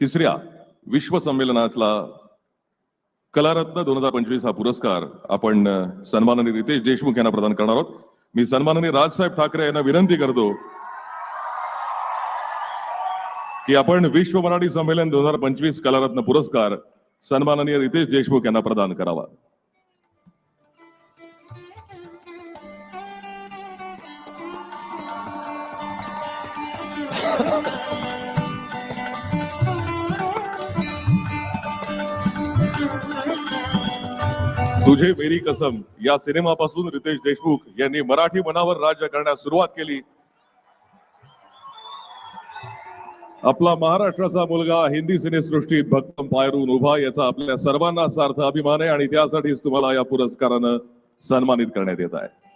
तिसऱ्या विश्व संमेलनातला कलारत्न दोन हजार पंचवीस हा पुरस्कार आपण सन्माननीय रितेश देशमुख यांना प्रदान करणार आहोत. मी सन्माननीय राजसाहेब ठाकरे यांना विनंती करतो की आपण विश्व मराठी संमेलन दोन हजार पंचवीस कलारत्न पुरस्कार सन्माननीय रितेश देशमुख यांना प्रदान करावा. तुझे मेरी कसम या सिनेमापासून रितेश देशमुख यांनी मराठी मनावर राज्य करण्यास सुरुवात केली. आपला महाराष्ट्राचा मुलगा हिंदी सिनेसृष्टीत भक्कम पायरून उभा याचा आपल्या सर्वांना सार्थ अभिमान आहे आणि त्यासाठीच तुम्हाला या पुरस्कारानं सन्मानित करण्यात येत आहे.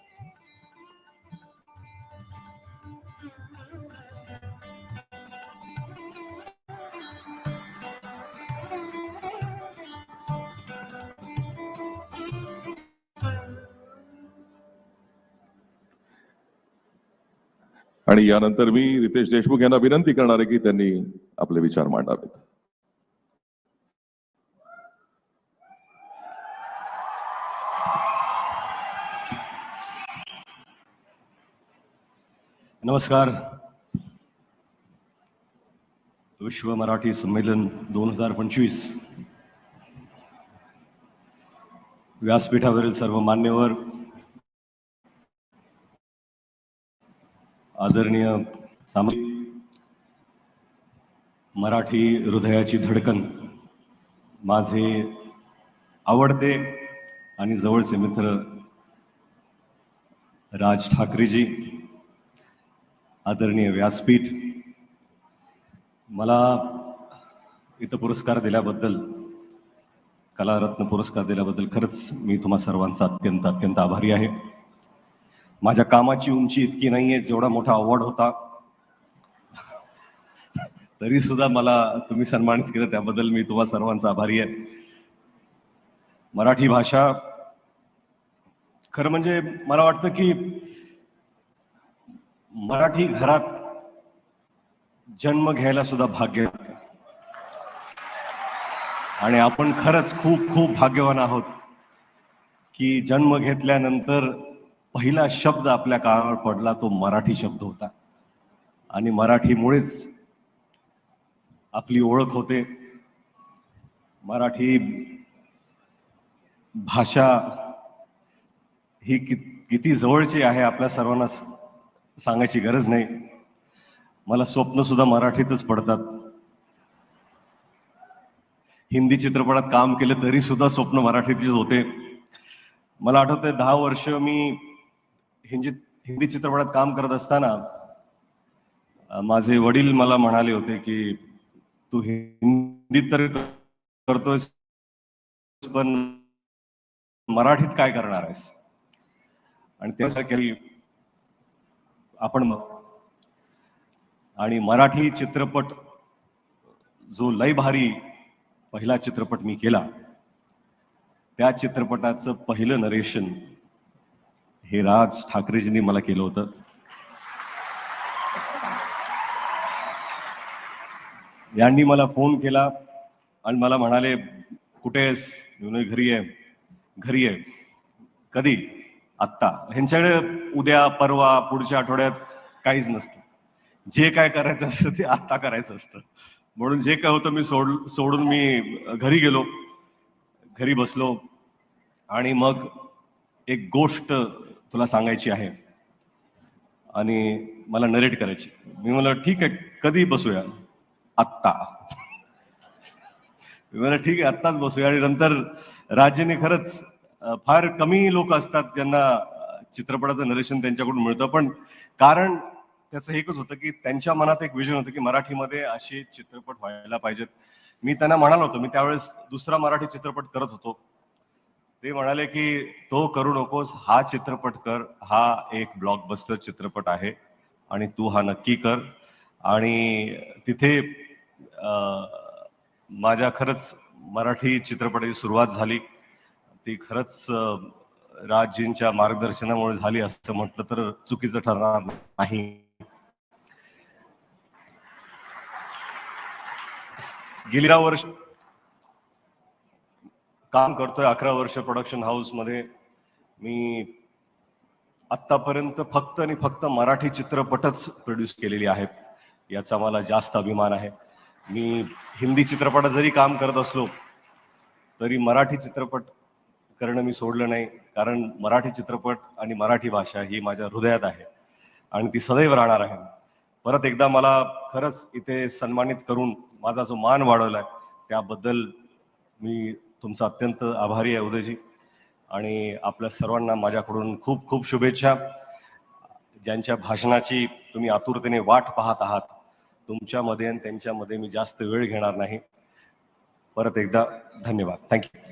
आणि यानंतर मी रितेश देशमुख यांना विनंती करणार आहे की त्यांनी आपले विचार मांडावेत. नमस्कार. विश्व मराठी संमेलन दोन हजार पंचवीस. व्यासपीठावरील सर्व मान्यवर आदरणीय सामाजिक मराठी हृदयाची धडकन माझे आवडते आणि जवळचे मित्र राज ठाकरेजी आदरणीय व्यासपीठ मला इथं पुरस्कार दिल्याबद्दल कलारत्न पुरस्कार दिल्याबद्दल खरंच मी तुम्हा सर्वांचा अत्यंत अत्यंत आभारी आहे. माझ्या कामाची उंची इतकी नाहीये जेवढा मोठा अवॉर्ड होता. तरी सुद्धा मला तुम्ही सन्मानित केलं त्याबद्दल मी तुम्हा सर्वांचा आभारी आहे. मराठी भाषा खरं म्हणजे मला वाटतं की मराठी घरात जन्म घ्यायला सुद्धा भाग्य लागतं. आणि आपण खरंच खूप खूप भाग्यवान आहोत की जन्म घेतल्यानंतर पहिला शब्द आपल्या काळावर पडला तो मराठी शब्द होता. आणि मराठीमुळेच आपली ओळख होते. मराठी भाषा ही कि किती जवळची आहे आपल्या सर्वांना सांगायची गरज नाही. मला स्वप्न सुद्धा मराठीतच पडतात. हिंदी चित्रपटात काम केलं तरी सुद्धा स्वप्न मराठीतच होते. मला आठवतंय दहा वर्ष मी हिंदी हिंदी चित्रपटात काम करत असताना माझे वडील मला म्हणाले होते की तू हिंदीत तर करतोयस पण मराठीत काय करणार आहेस? आणि त्यासाठी आपण मग आणि मराठी चित्रपट जो लय भारी पहिला चित्रपट मी केला त्या चित्रपटाचं पहिलं नरेशन हे राज ठाकरेजींनी मला केलं होतं. यांनी मला फोन केला आणि मला म्हणाले कुठे आहेस? मी घरी आहे. घरी आहे. कधी? आत्ता. ह्यांच्याकडे उद्या परवा पुढच्या आठवड्यात काहीच नसतं. जे काय करायचं असतं ते आत्ता करायचं असतं. म्हणून जे काय होतं मी सोड सोडून मी घरी गेलो. घरी बसलो. आणि मग एक गोष्ट तुला सांगायची आहे. आणि मला नरेट करायची. मी म्हणलं ठीक आहे कधी बसूया. आत्ता. मी म्हणलं ठीक आहे आत्ताच बसूया. आणि नंतर राज्याने खरंच फार कमी लोक असतात ज्यांना चित्रपटाचं नरेशन त्यांच्याकडून मिळतं. पण कारण त्याचं एकच होतं की त्यांच्या मनात एक विजन होतं की मराठीमध्ये असे चित्रपट व्हायला पाहिजेत. मी त्यांना म्हणालो होतो. मी त्यावेळेस दुसरा मराठी चित्रपट करत होतो. ते म्हणाले की तो करू नकोस हा चित्रपट कर हा एक ब्लॉकबस्टर चित्रपट आहे आणि तू हा नक्की कर. आणि तिथे माझ्या खरंच मराठी चित्रपटाची सुरुवात झाली. ती खरंच राजजींच्या मार्गदर्शनामुळे झाली असं म्हटलं तर चुकीचं ठरणार नाही. गेली वर्ष काम करतोय अकरा वर्ष प्रोडक्शन हाऊसमध्ये मी आत्तापर्यंत फक्त आणि फक्त मराठी चित्रपटच प्रोड्यूस केलेली आहेत. याचा मला जास्त अभिमान आहे. मी हिंदी चित्रपटात जरी काम करत असलो तरी मराठी चित्रपट करणं मी सोडलं नाही. कारण मराठी चित्रपट आणि मराठी भाषा ही माझ्या हृदयात आहे आणि ती सदैव राहणार आहे. परत एकदा मला खरंच इथे सन्मानित करून माझा जो मान वाढवलाय त्याबद्दल मी तुमचा अत्यंत आभारी आहे उदयजी. आणि आपल्या सर्वांना माझ्याकडून खूप खूप शुभेच्छा. ज्यांच्या भाषणाची तुम्ही आतुरतेने वाट पाहत आहात तुमच्यामध्ये आणि त्यांच्यामध्ये मी जास्त वेळ घेणार नाही. परत एकदा धन्यवाद. थँक्यू